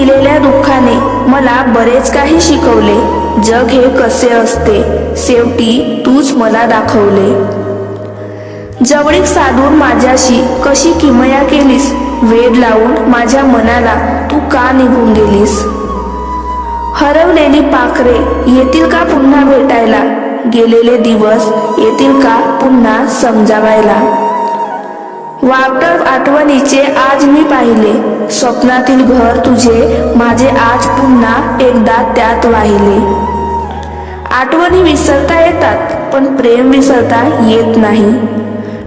दिलेल्या दुःखाने मला बरेच काही शिकवले. जग हे कसे असते शेवटी तूच मला दाखवले. जवळीक साधून माझ्याशी कशी किमया केलीस? वेड लावून माझ्या मनाला तू का निघून गेलीस? हरवलेली पाखरे येतील का पुन्हा भेटायला? गेलेले दिवस येतील का पुन्हा समजावायला? वावटळ आठवणीचे आज मी पाहिले. स्वप्नातील घर तुझे माझे आज पुन्हा एकदा त्यात वाहिले. आठवणी विसरता येतात पण प्रेम विसरता येत नाही.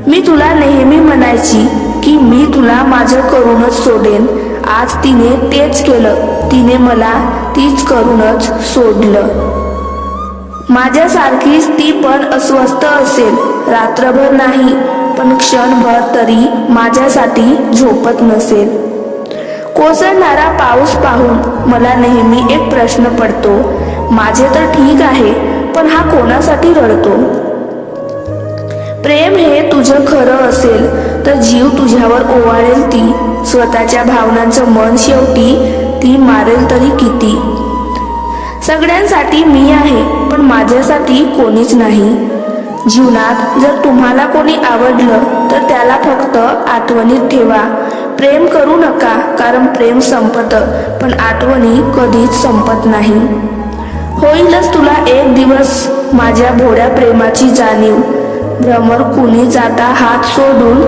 मी तुला नेहमी म्हणायची की मी तुला माझं करूनच सोडेन. आज तिने तेच केलं तिने मला तीच करूनच सोडलं. माझ्यासारखीच ती पण अस्वस्थ असेल. रात्रभर नाही पण क्षणभर तरी माझ्यासाठी झोपत नसेल. कोसळणारा पाऊस पाहून मला नेहमी एक प्रश्न पडतो माझे तर ठीक आहे पण हा कोणासाठी रडतो? प्रेम हे तुझं खरं असेल तर जीव तुझ्यावर ओवाळेल ती स्वतःच्या भावनांचं मन शेवटी ती मारेल तरी किती? सगळ्यांसाठी मी आहे पण माझ्यासाठी कोणीच नाही. जीवनात जर तुम्हाला कोणी आवडलं तर त्याला फक्त आठवणीत ठेवा. प्रेम करू नका कारण प्रेम संपतं पण आठवणी कधीच संपत नाही. होईलच तुला एक दिवस माझ्या भोळ्या प्रेमाची जाणीव. भ्रमर कुणी जाता हात सोडून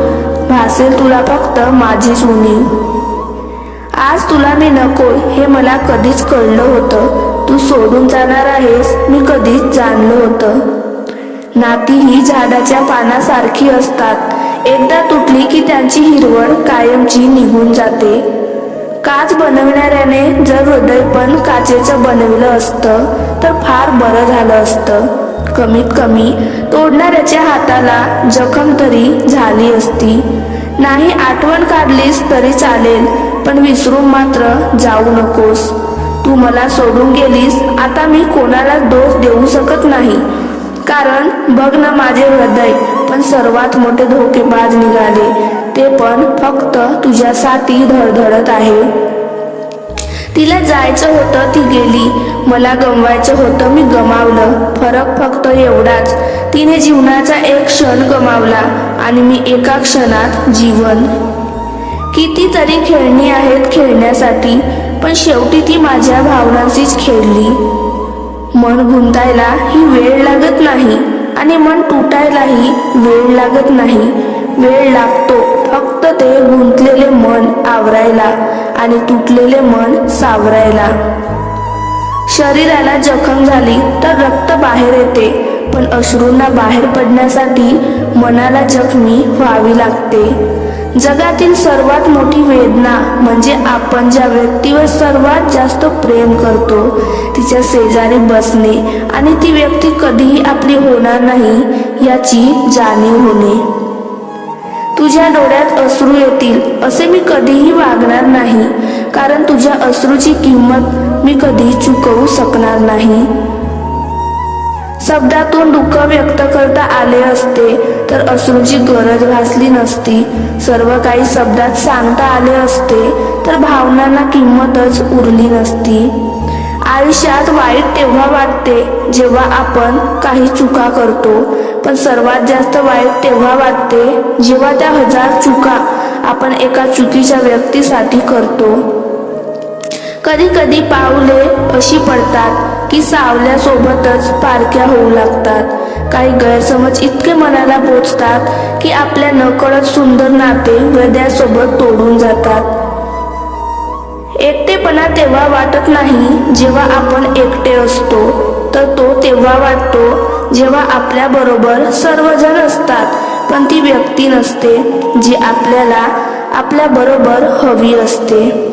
भासेल तुला फक्त माझीच उणीव आज तुला मी नको हे मला कधीच कळलं होतं. तू सोडून जाणार आहेस मी कधीच जाणलं होतं. नाती ही झाडाच्या पानासारखी असतात. एकदा तुटली की त्यांची हिरवळ कायमची निघून जाते. काच बनवणाऱ्याने जर हृदय पण काचेचं बनवलं असतं तर फार बरं झालं असतं. कमीत कमी तोडणाऱ्याच्या हाताला जखम तरी झाली असती. नाही आठवण काढलीस तरी चालेल पण विसरून मात्र जाऊ नकोस. तू मला सोडून गेलीस आता मी कोणाला दोष देऊ शकत नाही. कारण बघ ना माझे हृदय पण सर्वात मोठे धोकेबाज निघाले. ते पण फक्त तुझ्यासाठी धडधडत आहे. तिला जायचं होतं ती गेली. मला गमवायचं होतं मी गमावलं. फरक फक्त एवढाच. तिने जीवनाचा एक क्षण गमावला आणि मी एका क्षणात जीवन. कितीतरी खेळणी आहेत खेळण्यासाठी पण शेवटी ती माझ्या भावनांशीच खेळली. मन गुंतायला ही वेळ लागत नाही आणि मन तुटायलाही वेळ लागत नाही. वेळ लागतो फक्त ते गुंतलेले मन आवरायला आणि तुटलेले मन सावरायला. शरीराला जखम झाली तर रक्त बाहेर येते पण अश्रूंना बाहेर पडण्यासाठी मनाला जखमी व्हावी लागते. जगातील सर्वात मोठी वेदना म्हणजे आपण ज्या व्यक्तीवर सर्वात जास्त प्रेम करतो तिच्या शेजारी बसणे आणि ती व्यक्ती कधीही आपली होणार नाही याची जाणीव होणे. तुझ्या डोळ्यात अश्रू येतील असे मी कधीही वागणार नाही कारण तुझ्या अश्रूची किंमत मी कधी चुकवू शकणार नाही. शब्दातून दुःख व्यक्त आले असते तर अश्रूची गरज भासली नसती. सर्व काही शब्दात सांगता आले असते तर भावनांना किंमतच उरली नसती. आयुष्यात वाईट तेव्हा वाटते जेव्हा आपण काही चुका करतो. पण सर्वात जास्त वाईट तेव्हा वाटते जेव्हा त्या हजार चुका आपण एका चुकीच्या व्यक्तीसाठी करतो. कधी कधी पावले अशी पडतात की सावल्यासोबतच पारख्या होऊ लागतात. काही गैरसमज इतके मनाला पोचतात की आपल्या नकळत सुंदर नाते हृदयासोबत तोडून जातात. एकटेपणा तेव्हा वाटत नाही जेव्हा आपण एकटे असतो तर तो तेव्हा वाटतो जेव्हा आपल्या बरोबर सर्वजण असतात पण ती व्यक्ती नसते जी आपल्याला आपल्या बरोबर हवी असते.